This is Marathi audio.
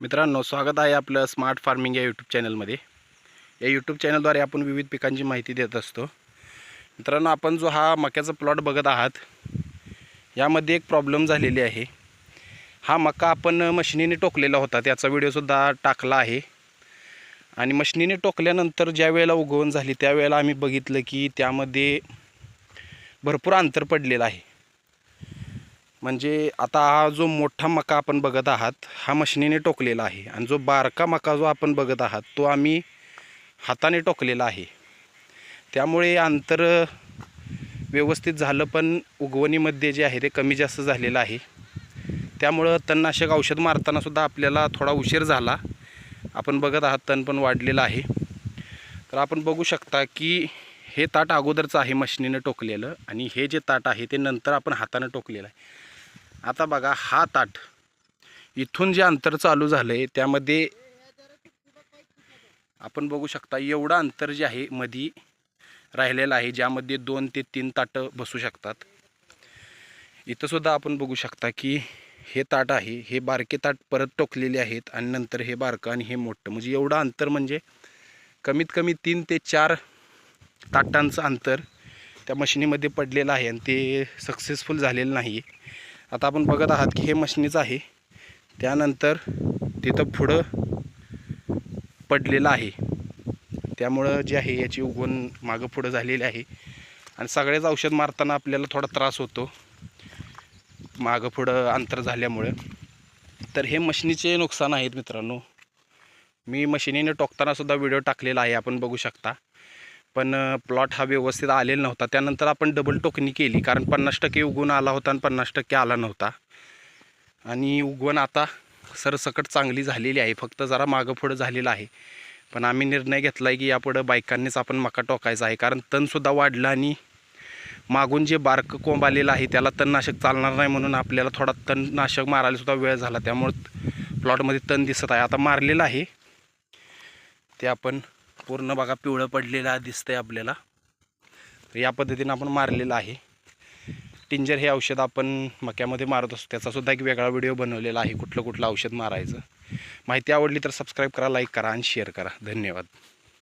मित्रांनो स्वागत आहे आपलं स्मार्ट फार्मिंग या यूट्यूब चॅनलमध्ये या यूट्यूब चॅनलद्वारे आपण विविध पिकांची माहिती देत असतो. मित्रांनो आपण जो हा मक्याचा प्लॉट बघत आहात यामध्ये एक प्रॉब्लेम झालेली आहे. हा मका आपण मशिनीने टोकलेला होता त्याचा व्हिडिओसुद्धा टाकला आहे. आणि मशिनीने टोकल्यानंतर ज्या वेळेला उगवण झाली त्यावेळेला आम्ही बघितलं की त्यामध्ये भरपूर अंतर पडलेलं आहे. म्हणजे आता हा जो मोठा मका आपण बघत आहात हा मशिनीने टोकलेला आहे. आणि जो बारका मका जो आपण बघत आहात तो आम्ही हाताने टोकलेला आहे. त्यामुळे अंतर व्यवस्थित झालं पण उगवणीमध्ये जे आहे ते कमी जास्त झालेलं आहे. त्यामुळं तणनाशक औषध मारतानासुद्धा आपल्याला थोडा उशीर झाला. आपण बघत आहात तण पण वाढलेलं आहे. तर आपण बघू शकता की हे ताट अगोदरचं आहे मशिनीनं टोकलेलं. आणि हे जे ताट आहे ते नंतर आपण हातानं टोकलेलं आहे. आता बघा हा ताट इथून जे अंतर चालू झालं आहे त्यामध्ये आपण बघू शकता एवढं अंतर जे आहे मधी राहिलेलं आहे ज्यामध्ये दोन ते तीन ताटं बसू शकतात. इथंसुद्धा आपण बघू शकता की हे ताट आहे हे बारके ताट परत टोकलेले आहेत आणि नंतर हे बारकं आणि हे मोठं. म्हणजे एवढं अंतर म्हणजे कमीत कमी तीन ते चार ताटांचं अंतर त्या मशिनीमध्ये पडलेलं आहे आणि ते सक्सेसफुल झालेलं नाही. आहे आता आपण बघत आहात की हे मशनीचं आहे. त्यानंतर तिथं पुढं पडलेलं आहे. त्यामुळं जे आहे याची उगवण मागं पुढं झालेली आहे. आणि सगळेच औषध मारताना आपल्याला थोडा त्रास होतो. मागं पुढं अंतर झाल्यामुळं. तर हे मशिनीचे नुकसान आहेत मित्रांनो. मी मशिनीने टोकतानासुद्धा व्हिडिओ टाकलेला आहे आपण बघू शकता. पण प्लॉट हा व्यवस्थित आलेला नव्हता. त्यानंतर आपण डबल टोकणी केली. कारण पन्नास टक्के उगवून आला होता आणि पन्नास टक्के आला नव्हता. आणि उगवण आता सरसकट चांगली झालेली आहे. फक्त जरा मागं पुढं झालेलं आहे. पण आम्ही निर्णय घेतला आहे की यापुढं बायकांनीच आपण मका टोकायचा आहे. कारण तणसुद्धा वाढलं आणि मागून जे बारकं कोंब आलेलं आहे त्याला तणनाशक चालणार नाही म्हणून आपल्याला थोडा तणनाशक मारायलासुद्धा वेळ झाला. त्यामुळं प्लॉटमध्ये तण दिसत आहे. आता मारलेलं आहे. ते आपण पूर्ण बघा पिवळं पडलेलं दिसतंय आपल्याला. तर या पद्धतीनं आपण मारलेलं आहे. टिंजर हे औषध आपण मक्यामध्ये मारत असतो. त्याचासुद्धा एक वेगळा व्हिडिओ बनवलेला आहे कुठलं कुठलं औषध मारायचं. माहिती आवडली तर सबस्क्राईब करा लाईक करा आणि शेअर करा. धन्यवाद.